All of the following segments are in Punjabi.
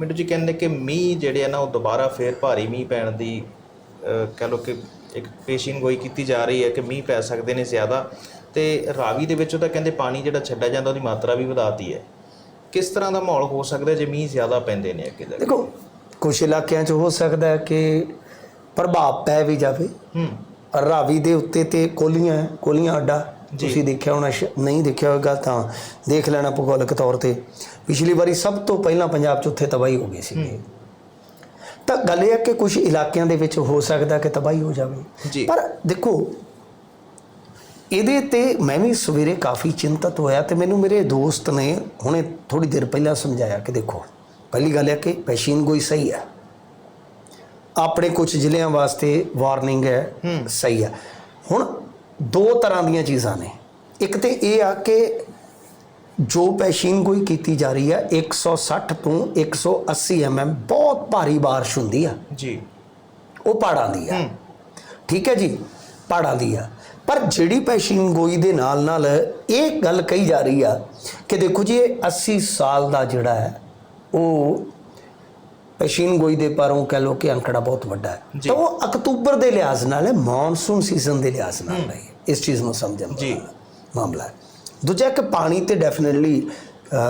ਮੈਨੂੰ ਜੀ ਕਹਿੰਦੇ ਕਿ ਮੀਂਹ ਜਿਹੜੇ ਆ ਨਾ ਉਹ ਦੁਬਾਰਾ ਫੇਰ ਭਾਰੀ ਮੀਂਹ ਪੈਣ ਦੀ ਕਹਿ ਲਓ ਕਿ ਇੱਕ ਪੇਸ਼ੀਨ ਗੋਈ ਕੀਤੀ ਜਾ ਰਹੀ ਹੈ ਕਿ ਮੀਂਹ ਪੈ ਸਕਦੇ ਨੇ ਜ਼ਿਆਦਾ। ਤੇ ਰਾਵੀ ਦੇ ਵਿੱਚੋਂ ਤਾਂ ਕਹਿੰਦੇ ਪਾਣੀ ਜਿਹੜਾ ਛੱਡਿਆ ਜਾਂਦਾ ਉਹਦੀ ਮਾਤਰਾ ਵੀ ਵਧਾਤੀ ਹੈ। ਕਿਸ ਤਰ੍ਹਾਂ ਦਾ ਮਾਹੌਲ ਹੋ ਸਕਦਾ ਜੇ ਮੀਂਹ ਜ਼ਿਆਦਾ ਪੈਂਦੇ ਨੇ ਅੱਗੇ ਦੇਖੋ ਕੁਝ ਇਲਾਕਿਆਂ 'ਚ ਹੋ ਸਕਦਾ ਹੈ ਕਿ ਪ੍ਰਭਾਵ ਪੈ ਵੀ ਜਾਵੇ। ਹੂੰ। ਰਾਵੀ ਦੇ ਉੱਤੇ ਤੇ ਕੋਲੀਆਂ ਕੋਲੀਆਂ ਅੱਡਾ ਤੁਸੀਂ ਦੇਖਿਆ ਹੋਣਾ ਨਹੀਂ ਦੇਖਿਆ ਹੋਵੇਗਾ ਤਾਂ ਦੇਖ ਲੈਣਾ ਭੂਗੋਲਿਕ ਤੌਰ ਤੇ। ਪਿਛਲੀ ਵਾਰੀ ਸਭ ਤੋਂ ਪਹਿਲਾਂ ਪੰਜਾਬ 'ਚ ਉੱਥੇ ਤਬਾਹੀ ਹੋ ਗਈ ਸੀ ਤਾਂ ਗੱਲ ਇਹ ਹੈ ਕਿ ਕੁਝ ਇਲਾਕਿਆਂ ਦੇ ਵਿੱਚ ਹੋ ਸਕਦਾ ਕਿ ਤਬਾਹੀ ਹੋ ਜਾਵੇ। ਪਰ ਦੇਖੋ ਇਹਦੇ ਤੇ ਮੈਂ ਵੀ ਸਵੇਰੇ ਕਾਫੀ ਚਿੰਤਤ ਹੋਇਆ ਤੇ ਮੈਨੂੰ ਮੇਰੇ ਦੋਸਤ ਨੇ ਹੁਣੇ ਥੋੜੀ ਦੇਰ ਪਹਿਲਾਂ ਸਮਝਾਇਆ ਕਿ ਦੇਖੋ ਪਹਿਲੀ ਗੱਲ ਹੈ ਕਿ ਪੈਸ਼ੀਨ ਗੋਈ ਸਹੀ ਹੈ। ਆਪਣੇ ਕੁਝ ਜ਼ਿਲ੍ਹਿਆਂ ਵਾਸਤੇ ਵਾਰਨਿੰਗ ਹੈ। ਸਹੀ ਹੈ। ਹੁਣ ਦੋ ਤਰ੍ਹਾਂ ਦੀਆਂ ਚੀਜ਼ਾਂ ਨੇ। ਇੱਕ ਤੇ ਇਹ ਆ ਕਿ ਜੋ ਪੈਸ਼ੀਨ ਗੋਈ ਕੀਤੀ ਜਾ ਰਹੀ ਹੈ 160 ਤੋਂ 180 mm ਬਹੁਤ ਭਾਰੀ ਬਾਰਿਸ਼ ਹੁੰਦੀ ਆ। ਜੀ। ਉਹ ਪਹਾੜਾਂ ਦੀ ਆ। ਠੀਕ ਹੈ ਜੀ? ਪਹਾੜਾਂ ਦੀ ਆ। ਪਰ ਜਿਹੜੀ ਪੈਸ਼ੀਨ ਗੋਈ ਦੇ ਨਾਲ ਨਾਲ ਇਹ ਗੱਲ ਕਹੀ ਜਾ ਰਹੀ ਆ ਕਿ ਦੇਖੋ ਜੀ ਇਹ 80 ਸਾਲ ਦਾ ਜਿਹੜਾ ਹੈ ਉਹ ਪੈਸ਼ੀਨ ਗੋਈ ਦੇ ਪਰੋਂ ਕਹਿ ਲੋ ਕਿ ਅੰਕੜਾ ਬਹੁਤ ਵੱਡਾ ਹੈ। ਤਾਂ ਉਹ ਅਕਤੂਬਰ ਦੇ ਲਿਹਾਜ਼ ਨਾਲ ਹੈ ਮੌਨਸੂਨ ਸੀਜ਼ਨ ਦੇ ਲਿਹਾਜ਼ ਨਾਲ ਨਹੀਂ ਇਸ ਚੀਜ਼ ਨੂੰ ਸਮਝਣ ਜੀ। ਦਾ ਮਾਮਲਾ ਹੈ। ਦੂਜਾ ਕਿ ਪਾਣੀ ਤੇ ਡੈਫੀਨਿਟਲੀ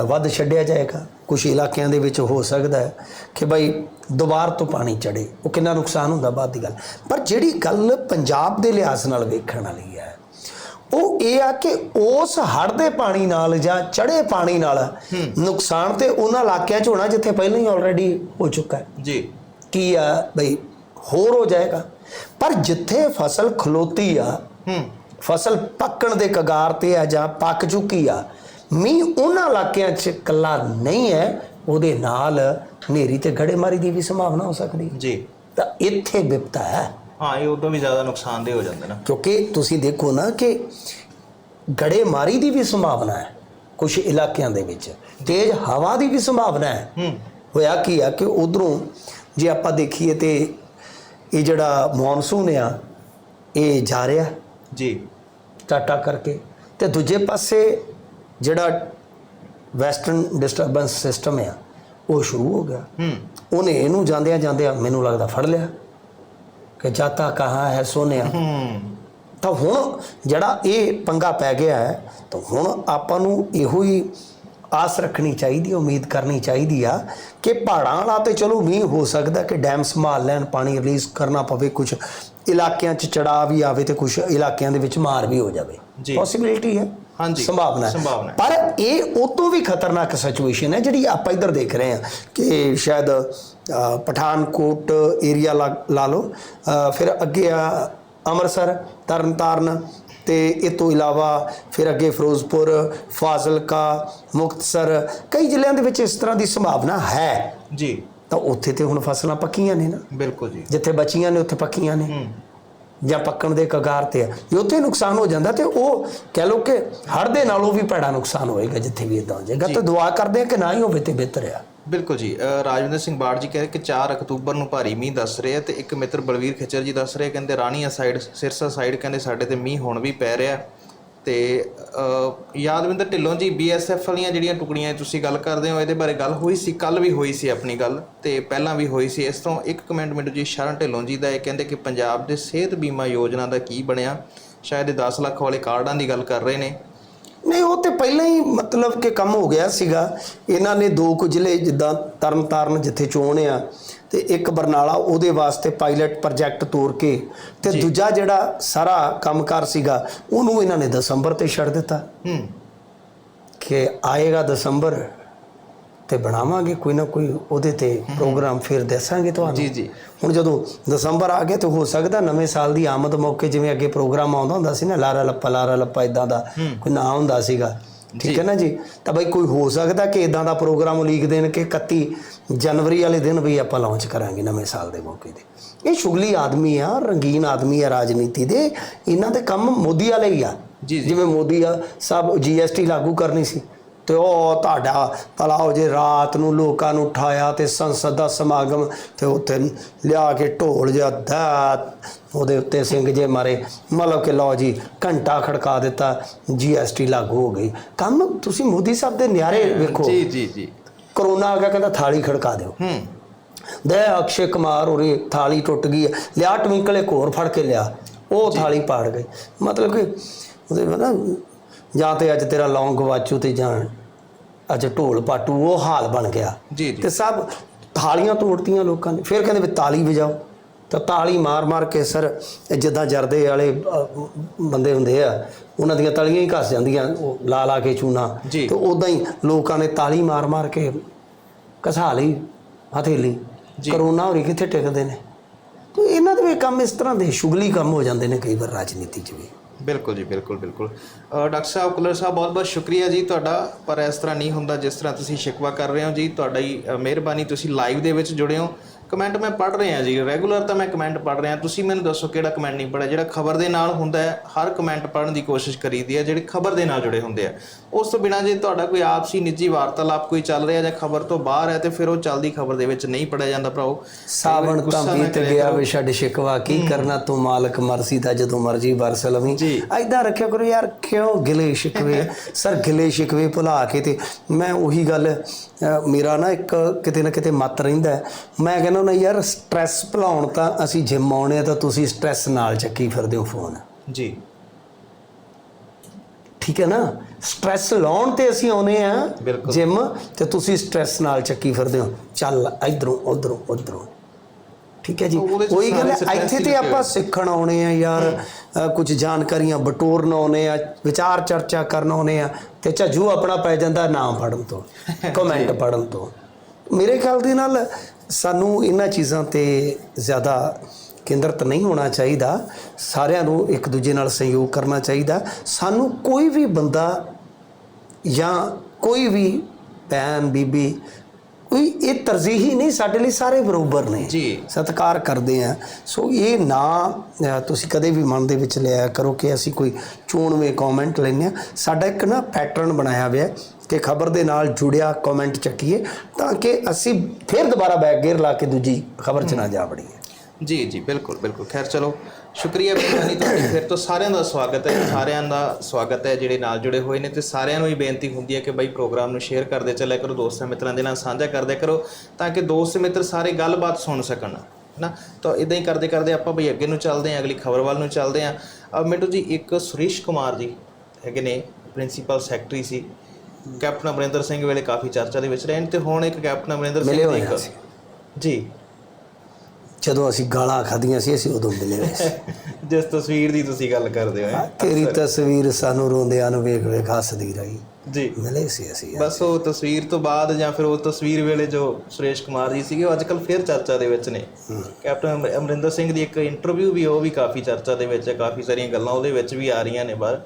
ਵੱਧ ਛੱਡਿਆ ਜਾਏਗਾ। ਕੁਝ ਇਲਾਕਿਆਂ ਦੇ ਵਿੱਚ ਹੋ ਸਕਦਾ ਹੈ ਕਿ ਭਾਈ ਦੁਬਾਰ ਤੋਂ ਪਾਣੀ ਚੜੇ ਉਹ ਕਿੰਨਾ ਨੁਕਸਾਨ ਹੁੰਦਾ ਬਾਅਦ ਦੀ ਗੱਲ। ਪਰ ਜਿਹੜੀ ਗੱਲ ਪੰਜਾਬ ਦੇ ਲਿਹਾਜ਼ ਨਾਲ ਵੇਖਣ ਵਾਲੀ ਹੈ ਉਹ ਇਹ ਆ ਕਿ ਉਸ ਹੜ੍ਹ ਦੇ ਪਾਣੀ ਨਾਲ ਜਾਂ ਚੜੇ ਪਾਣੀ ਨਾਲ ਨੁਕਸਾਨ ਤੇ ਉਹਨਾਂ ਇਲਾਕਿਆਂ 'ਚ ਹੋਣਾ ਜਿੱਥੇ ਪਹਿਲਾਂ ਹੀ ਆਲਰੇਡੀ ਹੋ ਚੁੱਕਾ ਹੈ। ਜੀ। ਕੀ ਆ ਬਈ ਹੋਰ ਹੋ ਜਾਏਗਾ। ਪਰ ਜਿੱਥੇ ਫਸਲ ਖਲੋਤੀ ਆ ਹੂੰ। ਫਸਲ ਪੱਕਣ ਦੇ ਕਗਾਰ ਤੇ ਆ ਜਾਂ ਪੱਕ ਚੁੱਕੀ ਆ ਮੀਂਹ ਉਹਨਾਂ ਇਲਾਕਿਆਂ 'ਚ ਕੱਲਾ ਨਹੀਂ ਹੈ ਉਹਦੇ ਨਾਲ ਹਨੇਰੀ ਤੇ ਗੜੇਮਾਰੀ ਦੀ ਵੀ ਸੰਭਾਵਨਾ ਹੋ ਸਕਦੀ ਹੈ। ਜੀ। ਤਾਂ ਇੱਥੇ ਵਿਪਤਾ ਹੈ। ਹਾਂ ਇਹ ਉਦੋਂ ਵੀ ਜ਼ਿਆਦਾ ਨੁਕਸਾਨਦੇਹ ਹੋ ਜਾਂਦੇ ਨਾ। ਕਿਉਂਕਿ ਤੁਸੀਂ ਦੇਖੋ ਨਾ ਕਿ ਗੜੇਮਾਰੀ ਦੀ ਵੀ ਸੰਭਾਵਨਾ ਹੈ ਕੁਝ ਇਲਾਕਿਆਂ ਦੇ ਵਿੱਚ। ਤੇਜ਼ ਹਵਾ ਦੀ ਵੀ ਸੰਭਾਵਨਾ ਹੈ। ਹੂੰ। ਹੋਇਆ ਕੀ ਆ ਕਿ ਉਧਰੋਂ ਜੇ ਆਪਾਂ ਦੇਖੀਏ ਤੇ ਇਹ ਜਿਹੜਾ ਮੌਨਸੂਨ ਆ ਇਹ ਜਾ ਰਿਹਾ। ਜੀ। ਟਾਟਾ ਕਰਕੇ। ਤੇ ਦੂਜੇ ਪਾਸੇ ਜਿਹੜਾ ਵੈਸਟਰਨ ਡਿਸਟਰਬੈਂਸ ਸਿਸਟਮ ਆ ਉਹ ਸ਼ੁਰੂ ਹੋ ਗਿਆ। ਹੂੰ। ਉਹਨੇ ਇਹਨੂੰ ਜਾਂਦਿਆਂ ਜਾਂਦਿਆਂ ਮੈਨੂੰ ਲੱਗਦਾ ਫੜ ਲਿਆ ਕਿ ਜਾਤਾ ਕਹਾਂ ਹੈ ਸੋਨਿਆ। ਹੂੰ। ਤਾਂ ਹੁਣ ਜਿਹੜਾ ਇਹ ਪੰਗਾ ਪੈ ਗਿਆ ਹੈ ਤਾਂ ਹੁਣ ਆਪਾਂ ਨੂੰ ਇਹੋ ਹੀ ਆਸ ਰੱਖਣੀ ਚਾਹੀਦੀ ਉਮੀਦ ਕਰਨੀ ਚਾਹੀਦੀ ਆ ਕਿ ਪਹਾੜਾਂ ਵਾਲਾ ਤੇ ਚਲੋ ਮੀਂਹ ਹੋ ਸਕਦਾ ਕਿ ਡੈਮ ਸੰਭਾਲ ਲੈਣ ਪਾਣੀ ਰਿਲੀਜ਼ ਕਰਨਾ ਪਵੇ ਕੁਝ ਇਲਾਕਿਆਂ 'ਚ ਚੜਾ ਵੀ ਆਵੇ ਤੇ ਕੁਝ ਇਲਾਕਿਆਂ ਦੇ ਵਿੱਚ ਮਾਰ ਵੀ ਹੋ ਜਾਵੇ। ਜੀ। ਪੋਸਿਬਿਲਿਟੀ ਹੈ। ਹਾਂਜੀ, ਸੰਭਾਵਨਾ ਹੈ। ਪਰ ਇਹ ਉਹ ਤੋਂ ਵੀ ਖਤਰਨਾਕ ਸਿਚੁਏਸ਼ਨ ਹੈ ਜਿਹੜੀ ਆਪਾਂ ਇੱਧਰ ਦੇਖ ਰਹੇ ਹਾਂ ਕਿ ਸ਼ਾਇਦ ਪਠਾਨਕੋਟ ਏਰੀਆ ਲਾ ਲਓ। ਫਿਰ ਅੱਗੇ ਆ ਅੰਮ੍ਰਿਤਸਰ ਤਰਨਤਾਰਨ ਤੇ ਇਹ ਤੋਂ ਇਲਾਵਾ ਫਿਰ ਅੱਗੇ ਫਿਰੋਜ਼ਪੁਰ ਫਾਜ਼ਿਲਕਾ ਮੁਕਤਸਰ ਕਈ ਜ਼ਿਲ੍ਹਿਆਂ ਦੇ ਵਿੱਚ ਇਸ ਤਰ੍ਹਾਂ ਦੀ ਸੰਭਾਵਨਾ ਹੈ। ਜੀ। ਤਾਂ ਉੱਥੇ ਤੇ ਹੁਣ ਫਸਲਾਂ ਪੱਕੀਆਂ ਨੇ ਨਾ। ਬਿਲਕੁਲ ਜੀ। ਜਿੱਥੇ ਬਚੀਆਂ ਨੇ ਉੱਥੇ ਪੱਕੀਆਂ ਨੇ। ਜਾਂ ਪੱਕਣ ਦੇ ਕਗਾਰ ਤੇ ਆ। ਜੇ ਉੱਥੇ ਨੁਕਸਾਨ ਹੋ ਜਾਂਦਾ ਤੇ ਉਹ ਕਹਿ ਲੋ ਕਿ ਹੜ ਦੇ ਨਾਲੋਂ ਵੀ ਭੈੜਾ ਨੁਕਸਾਨ ਹੋਏਗਾ ਜਿੱਥੇ ਵੀ ਇਦਾਂ ਹੋ ਜਾਏਗਾ ਤਾਂ ਦੁਆ ਕਰਦੇ ਆ ਕਿ ਨਾ ਹੀ ਹੋਵੇ ਤੇ ਬਿਹਤਰ ਆ। ਬਿਲਕੁਲ ਜੀ। ਰਾਜਵਿੰਦਰ ਸਿੰਘ ਬਾੜ ਜੀ ਕਹਿੰਦੇ ਕਿ 4 ਅਕਤੂਬਰ ਨੂੰ ਭਾਰੀ ਮੀਂਹ ਦੱਸ ਰਹੇ ਆ ਤੇ ਇੱਕ ਮਿੱਤਰ ਬਲਵੀਰ ਖਿਚਰ ਜੀ ਦੱਸ ਰਹੇ ਕਹਿੰਦੇ ਰਾਣੀਆਂ ਸਾਈਡ ਸਿਰਸਾ ਸਾਈਡ ਕਹਿੰਦੇ ਸਾਡੇ ਤੇ ਮੀਂਹ ਹੁਣ ਵੀ ਪੈ ਰਿਹਾ। ਤੇ ਯਾਦਵਿੰਦਰ ਢਿੱਲੋਂ ਜੀ ਬੀਐਸਐਫ ਵਾਲੀਆਂ ਜਿਹੜੀਆਂ ਟੁਕੜੀਆਂ ਤੁਸੀਂ ਗੱਲ ਕਰਦੇ ਹੋ, ਇਹਦੇ ਬਾਰੇ ਗੱਲ ਹੋਈ ਸੀ ਕੱਲ ਵੀ ਹੋਈ ਸੀ ਆਪਣੀ ਗੱਲ, ਤੇ ਪਹਿਲਾਂ ਵੀ ਹੋਈ ਸੀ। ਇਸ ਤੋਂ ਇੱਕ ਕਮੈਂਟ ਮੈਨੂੰ ਜੀ, ਸ਼ਰਨ ਢਿੱਲੋਂ ਜੀ ਦਾ, ਇਹ ਕਹਿੰਦੇ ਕਿ ਪੰਜਾਬ ਦੇ ਸਿਹਤ ਬੀਮਾ ਯੋਜਨਾ ਦਾ ਕੀ ਬਣਿਆ? ਸ਼ਾਇਦ ਇਹ 10 ਲੱਖ ਵਾਲੇ ਕਾਰਡਾਂ ਦੀ ਗੱਲ ਕਰ ਰਹੇ ਨੇ। ਨਹੀਂ, ਉਹ ਤੇ ਪਹਿਲਾਂ ਹੀ ਮਤਲਬ ਕਿ ਕੰਮ ਹੋ ਗਿਆ ਸੀਗਾ। ਇਹਨਾਂ ਨੇ ਦੋ ਕੁ ਜ਼ਿਲ੍ਹੇ ਜਿੱਦਾਂ ਤਰਨਤਾਰਨ ਜਿੱਥੇ ਚੋਣ ਆ ਤੇ ਇੱਕ ਬਰਨਾਲਾ ਉਹਦੇ ਵਾਸਤੇ ਪਾਇਲਟ ਪ੍ਰੋਜੈਕਟ ਤੋਰ ਕੇ ਤੇ ਦੂਜਾ ਜਿਹੜਾ ਸਾਰਾ ਕੰਮਕਾਰ ਸੀਗਾ ਉਹਨੂੰ ਇਹਨਾਂ ਨੇ ਦਸੰਬਰ ਤੇ ਛੱਡ ਦਿੱਤਾ। ਹੂੰ। ਕਿ ਆਏਗਾ ਦਸੰਬਰ ਤੇ ਬਣਾਵਾਂਗੇ ਕੋਈ ਨਾ ਕੋਈ ਉਹਦੇ ਤੇ ਪ੍ਰੋਗਰਾਮ ਫਿਰ ਦੱਸਾਂਗੇ ਤੁਹਾਨੂੰ। ਜੀ ਜੀ। ਹੁਣ ਜਦੋਂ ਦਸੰਬਰ ਆ ਗਿਆ ਤੇ ਹੋ ਸਕਦਾ ਨਵੇਂ ਸਾਲ ਦੀ ਆਮਦ ਮੌਕੇ ਜਿਵੇਂ ਅੱਗੇ ਪ੍ਰੋਗਰਾਮ ਆਉਂਦਾ ਹੁੰਦਾ ਸੀ ਨਾ ਲਾਰਾ ਲੱਪਾ ਲਾਰਾ ਲੱਪਾ ਇਦਾਂ ਦਾ ਕੋਈ ਨਾਂ ਹੁੰਦਾ ਸੀਗਾ। ਠੀਕ ਹੈ ਨਾ ਜੀ? ਤਾਂ ਬਈ ਕੋਈ ਹੋ ਸਕਦਾ ਕਿ ਇਦਾਂ ਦਾ ਪ੍ਰੋਗਰਾਮ ਉਲੀਕ ਦੇਣ ਕਿ 31 ਜਨਵਰੀ ਵਾਲੇ ਦਿਨ ਵੀ ਆਪਾਂ ਲਾਂਚ ਕਰਾਂਗੇ ਨਵੇਂ ਸਾਲ ਦੇ ਮੌਕੇ ਤੇ। ਇਹ ਸ਼ੁਗਲੀ ਆਦਮੀ ਆ ਰੰਗੀਨ ਆਦਮੀ ਆ ਰਾਜਨੀਤੀ ਦੇ। ਇਹਨਾਂ ਦੇ ਕੰਮ ਮੋਦੀ ਵਾਲੇ ਹੀ ਆ। ਜਿਵੇਂ ਮੋਦੀ ਆ ਸਭ ਜੀਐਸਟੀ ਲਾਗੂ ਕਰਨੀ ਸੀ। ਤੇ ਉਹ ਤੁਹਾਡਾ ਭਲਾ ਹੋ ਜੇ ਰਾਤ ਨੂੰ ਲੋਕਾਂ ਨੂੰ ਉਠਾਇਆ ਤੇ ਸੰਸਦ ਦਾ ਸਮਾਗਮ ਤੇ ਉੱਥੇ ਲਿਆ ਕੇ ਢੋਲ ਜਿਹਾ ਦਾ ਉਹਦੇ ਉੱਤੇ ਸਿੰਘ ਜੇ ਮਾਰੇ। ਮਤਲਬ ਕਿ ਲਓ ਜੀ ਘੰਟਾ ਖੜਕਾ ਦਿੱਤਾ ਜੀਐਸਟੀ ਲਾਗੂ ਹੋ ਗਈ। ਕੰਮ ਤੁਸੀਂ ਮੋਦੀ ਸਾਹਿਬ ਦੇ ਨਿਆਰੇ ਵੇਖੋ। ਜੀ ਜੀ ਜੀ। ਕਰੋਨਾ ਆ ਗਿਆ ਕਹਿੰਦਾ ਥਾਲੀ ਖੜਕਾ ਦਿਓ। ਹੂੰ। ਦੇ ਅਕਸ਼ੇ ਕੁਮਾਰ ਉਰੇ ਥਾਲੀ ਟੁੱਟ ਗਈ ਲਿਆ ਟਵਿੰਕਲ ਇੱਕ ਹੋਰ ਫੜ ਕੇ ਲਿਆ। ਉਹ ਥਾਲੀ ਪਾੜ ਗਈ ਮਤਲਬ ਕਿ ਉਹਦੇ ਨਾ ਜਾਂ ਤੇ ਅੱਜ ਤੇਰਾ ਲੌਂਗ ਗਵਾਚੂ ਤੇ ਜਾਂ ਅੱਜ ਢੋਲ ਪਾਟੂ ਉਹ ਹਾਲ ਬਣ ਗਿਆ। ਜੀ ਜੀ। ਤੇ ਸਭ ਥਾਲੀਆਂ ਤੋੜਤੀਆਂ ਲੋਕਾਂ ਨੇ। ਫਿਰ ਕਹਿੰਦੇ ਵੀ ਤਾਲੀ ਵਜਾਓ। ਤਾਂ ਤਾਲੀ ਮਾਰ ਮਾਰ ਕੇ ਸਰ ਜਿੱਦਾਂ ਜਰਦੇ ਵਾਲੇ ਅਹ, ਬੰਦੇ ਹੁੰਦੇ ਆ ਉਹਨਾਂ ਦੀਆਂ ਤਲੀਆਂ ਹੀ ਘਸ ਜਾਂਦੀਆਂ ਉਹ ਲਾ ਲਾ ਕੇ ਚੂਨਾ। ਜੀ। ਤੇ ਉਦਾਂ ਹੀ ਲੋਕਾਂ ਨੇ ਤਾਲੀ ਮਾਰ ਮਾਰ ਕੇ ਘਸਾ ਲਈ ਹਥੇਲੀ। ਕਰੋਨਾ ਹੋਰੀ ਕਿੱਥੇ ਟਿਕਦੇ ਨੇ? ਤੇ ਕੰਮ ਇਸ ਤਰ੍ਹਾਂ ਦੇ ਸ਼ੁਗਲੀ ਕੰਮ ਹੋ ਜਾਂਦੇ ਨੇ ਕਈ ਵਾਰ ਰਾਜਨੀਤੀ 'ਚ ਵੀ। ਬਿਲਕੁਲ ਜੀ, ਬਿਲਕੁਲ ਬਿਲਕੁਲ। ਡਾਕਟਰ ਸਾਹਿਬ, ਕੁਲਰ ਸਾਹਿਬ, ਬਹੁਤ ਬਹੁਤ ਸ਼ੁਕਰੀਆ ਜੀ ਤੁਹਾਡਾ। ਪਰ ਇਸ ਤਰ੍ਹਾਂ ਨਹੀਂ ਹੁੰਦਾ ਜਿਸ ਤਰ੍ਹਾਂ ਤੁਸੀਂ ਸ਼ਿਕਵਾ ਕਰ ਰਹੇ ਹੋ ਜੀ। ਤੁਹਾਡਾ ਹੀ ਮਿਹਰਬਾਨੀ ਤੁਸੀਂ ਲਾਈਵ ਦੇ ਵਿੱਚ ਜੁੜੇ ਹੋ। ਕਮੈਂਟ ਮੈਂ ਪੜ੍ਹ ਰਿਹਾ ਜੀ ਰੈਗੂਲਰ ਤਾਂ ਮੈਂ ਕਮੈਂਟ ਪੜ੍ਹ ਰਿਹਾ। ਤੁਸੀਂ ਮੈਨੂੰ ਦੱਸੋ ਕਿਹੜਾ ਕਮੈਂਟ ਨਹੀਂ ਪੜਿਆ ਜਿਹੜਾ ਖਬਰ ਦੇ ਨਾਲ ਹੁੰਦਾ ਹੈ ਹਰ ਕਮੈਂਟ ਪੜ੍ਹਨ ਦੀ ਕੋਸ਼ਿਸ਼ ਕਰੀਦੀ ਹੈ ਜਿਹੜੇ ਖਬਰ ਦੇ ਨਾਲ ਜੁੜੇ ਹੁੰਦੇ ਆ। ਉਸ ਤੋਂ ਬਿਨਾਂ ਜੇ ਤੁਹਾਡਾ ਕੋਈ ਆਪਸੀ ਨਿੱਜੀ ਵਾਰਤਾਲਾਪ ਕੋਈ ਚੱਲ ਰਿਹਾ ਜਾਂ ਖਬਰ ਤੋਂ ਬਾਹਰ ਹੈ ਤੇ ਫਿਰ ਉਹ ਚੱਲਦੀ ਖਬਰ ਦੇ ਵਿੱਚ ਨਹੀਂ ਪੜਿਆ ਜਾਂਦਾ ਭਰਾਓ ਸਾਵਣ ਤਾਂ ਬੀਤ ਗਿਆ। ਵੇ ਛੱਡ ਸ਼ਿਕਵਾ ਕੀ ਕਰਨਾ ਤੂੰ ਮਾਲਕ ਮਰਜ਼ੀ ਦਾ ਜਦੋਂ ਮਰਜ਼ੀ ਵਰਸ ਲਵੀਂ। ਐਦਾਂ ਰੱਖਿਆ ਕਰੋ ਯਾਰ ਕਿਉਂ ਗਿਲੇ ਸ਼ਿਕਵੇ ਸਰ ਗਿਲੇ ਸ਼ਿਕਵੇ ਭੁਲਾ ਕੇ ਤੇ ਮੈਂ ਉਹੀ ਗੱਲ ਮੇਰਾ ਨਾ ਇੱਕ ਕਿਤੇ ਨਾ ਕਿਤੇ ਮਤ ਰਹਿੰਦਾ। ਮੈਂ ਕਹਿੰਦਾ ਨਾ ਯਾਰ ਸਟ੍ਰੈਸ ਭੁਲਾਉਣ ਤਾਂ ਅਸੀਂ ਜਿਮ ਆਉਣੇ ਆ ਤਾਂ ਤੁਸੀਂ ਸਟ੍ਰੈਸ ਨਾਲ ਚੱਕੀ ਫਿਰਦੇ ਹੋ ਫੋਨ ਜੀ। ਠੀਕ ਹੈ ਨਾ? ਸਟ੍ਰੈਸ ਲਾਉਣ ਤੇ ਅਸੀਂ ਆਉਨੇ ਆ। ਜਿਮ ਤੇ ਤੁਸੀਂ ਸਟ੍ਰੈਸ ਨਾਲ ਚੱਕੀ ਫਿਰਦੇ ਹੋ। ਚੱਲ ਇਧਰੋਂ ਉਧਰੋਂ ਉਧਰੋਂ। ਠੀਕ ਹੈ ਜੀ? ਉਹੀ ਗੱਲ ਇੱਥੇ ਤੇ ਆਪਾਂ ਸਿੱਖਣ ਆਉਣੇ ਆ ਯਾਰ ਕੁਝ ਜਾਣਕਾਰੀਆਂ ਬਟੋਰਨ ਆਉਨੇ ਆ ਵਿਚਾਰ ਚਰਚਾ ਕਰਨ ਆਉਨੇ ਆ ਤੇ ਝੱਜੂ ਆਪਣਾ ਪੈ ਜਾਂਦਾ ਨਾਮ ਪੜਨ ਤੋਂ ਕਮੈਂਟ ਪੜਨ ਤੋਂ। ਮੇਰੇ ਖਿਆਲ ਦੇ ਨਾਲ ਸਾਨੂੰ ਇਹਨਾਂ ਚੀਜ਼ਾਂ ਤੇ ਜ਼ਿਆਦਾ ਕੇਂਦਰਤ ਨਹੀਂ ਹੋਣਾ ਚਾਹੀਦਾ। ਸਾਰਿਆਂ ਨੂੰ ਇੱਕ ਦੂਜੇ ਨਾਲ ਸਹਿਯੋਗ ਕਰਨਾ ਚਾਹੀਦਾ। ਸਾਨੂੰ ਕੋਈ ਵੀ ਬੰਦਾ ਜਾਂ ਕੋਈ ਵੀ ਭੈਣ, ਬੀਬੀ ਕੋਈ ਇਹ ਤਰਜੀਹੀ ਨਹੀਂ ਸਾਡੇ ਲਈ ਸਾਰੇ ਬਰਾਬਰ ਨੇ। ਜੀ। ਸਤਿਕਾਰ ਕਰਦੇ ਆ। ਸੋ ਇਹ ਨਾ ਤੁਸੀਂ ਕਦੇ ਵੀ ਮਨ ਦੇ ਵਿੱਚ ਲਿਆ ਕਰੋ ਕਿ ਅਸੀਂ ਕੋਈ ਚੋਣਵੇਂ ਕਮੈਂਟ ਲੈਂਦੇ ਆ। ਸਾਡਾ ਇੱਕ ਨਾ ਪੈਟਰਨ ਬਣਾਇਆ ਹੋਇਆ ਕਿ ਖਬਰ ਦੇ ਨਾਲ ਜੁੜਿਆ ਕਮੈਂਟ ਚੱਕੀਏ ਤਾਂ ਕਿ ਅਸੀਂ ਫਿਰ ਦੁਬਾਰਾ ਬੈਕ ਗੇਅਰ ਲਾ ਕੇ ਦੂਜੀ ਖਬਰ 'ਚ ਨਾ ਜਾ ਵੜੀਏ। ਜੀ ਜੀ ਬਿਲਕੁਲ ਬਿਲਕੁਲ। ਖੈਰ ਚਲੋ। ਸ਼ੁਕਰੀਆ ਬੇਨਤੀ ਤੁਹਾਡੀ। ਫਿਰ ਤੋਂ ਸਾਰਿਆਂ ਦਾ ਸਵਾਗਤ ਹੈ ਸਾਰਿਆਂ ਦਾ ਸਵਾਗਤ ਹੈ ਜਿਹੜੇ ਨਾਲ ਜੁੜੇ ਹੋਏ ਨੇ ਤੇ ਸਾਰਿਆਂ ਨੂੰ ਹੀ ਬੇਨਤੀ ਹੁੰਦੀ ਹੈ ਕਿ ਬਾਈ ਪ੍ਰੋਗਰਾਮ ਨੂੰ ਸ਼ੇਅਰ ਕਰਦੇ ਚੱਲਿਆ ਕਰੋ ਦੋਸਤਾਂ ਮਿੱਤਰਾਂ ਦੇ ਨਾਲ ਸਾਂਝਾ ਕਰਦੇ ਕਰੋ ਤਾਂ ਕਿ ਦੋਸਤ ਮਿੱਤਰ ਸਾਰੇ ਗੱਲਬਾਤ ਸੁਣ ਸਕਣ ਨਾ ਤਾਂ ਇਦਾਂ ਹੀ ਕਰਦੇ ਕਰਦੇ ਆਪਾਂ ਬਈ ਅੱਗੇ ਨੂੰ ਚੱਲਦੇ ਹਾਂ ਅਗਲੀ ਖਬਰ ਵੱਲ ਨੂੰ ਚੱਲਦੇ ਹਾਂ। ਅਬ ਮਿੰਟੂ ਜੀ ਇੱਕ ਸੁਰੇਸ਼ ਕੁਮਾਰ ਜੀ ਹੈਗੇ ਨੇ ਪ੍ਰਿੰਸੀਪਲ ਸੈਕਟਰੀ ਸੀ। ਕੈਪਟਨ ਅਮਰਿੰਦਰ ਸਿੰਘ ਵੇਲੇ ਕਾਫੀ ਚਰਚਾ ਦੇ ਵਿੱਚ ਰਹੇ ਨੇ ਤੇ ਹੁਣ ਇੱਕ ਕੈਪਟਨ ਅਮਰਿੰਦਰ ਸਿੰਘ। ਜੀ। ਜਦੋਂ ਅਸੀਂ ਗਾਲਾਂ ਖਾਧੀਆਂ ਸੀ ਅਸੀਂ ਉਦੋਂ ਮਿਲੇ ਹੋਏ ਸੀ। ਜਿਸ ਤਸਵੀਰ ਦੀ ਤੁਸੀਂ ਗੱਲ ਕਰਦੇ ਹੋ। ਤੇਰੀ ਤਸਵੀਰ ਸਾਨੂੰ ਰੋਂਦਿਆਂ ਨੂੰ ਵੇਖ ਵੇਖ ਹੱਸਦੀ ਰਹੀ। ਜੀ। ਮਿਲੇ ਸੀ ਅਸੀਂ ਬਸ ਉਹ ਤਸਵੀਰ ਤੋਂ ਬਾਅਦ ਜਾਂ ਫਿਰ ਉਹ ਤਸਵੀਰ ਵੇਲੇ ਜੋ ਸੁਰੇਸ਼ ਕੁਮਾਰ ਜੀ ਸੀਗੇ ਉਹ ਅੱਜਕੱਲ ਫਿਰ ਚਰਚਾ ਦੇ ਵਿੱਚ ਨੇ। ਕੈਪਟਨ ਅਮਰ- ਅਮਰਿੰਦਰ ਸਿੰਘ ਦੀ ਇੱਕ ਇੰਟਰਵਿਊ ਵੀ ਉਹ ਵੀ ਕਾਫੀ ਚਰਚਾ ਦੇ ਵਿੱਚ ਹੈ ਕਾਫੀ ਸਾਰੀਆਂ ਗੱਲਾਂ ਉਹਦੇ ਵਿੱਚ ਵੀ ਆ ਰਹੀਆਂ ਨੇ ਬਾਹਰ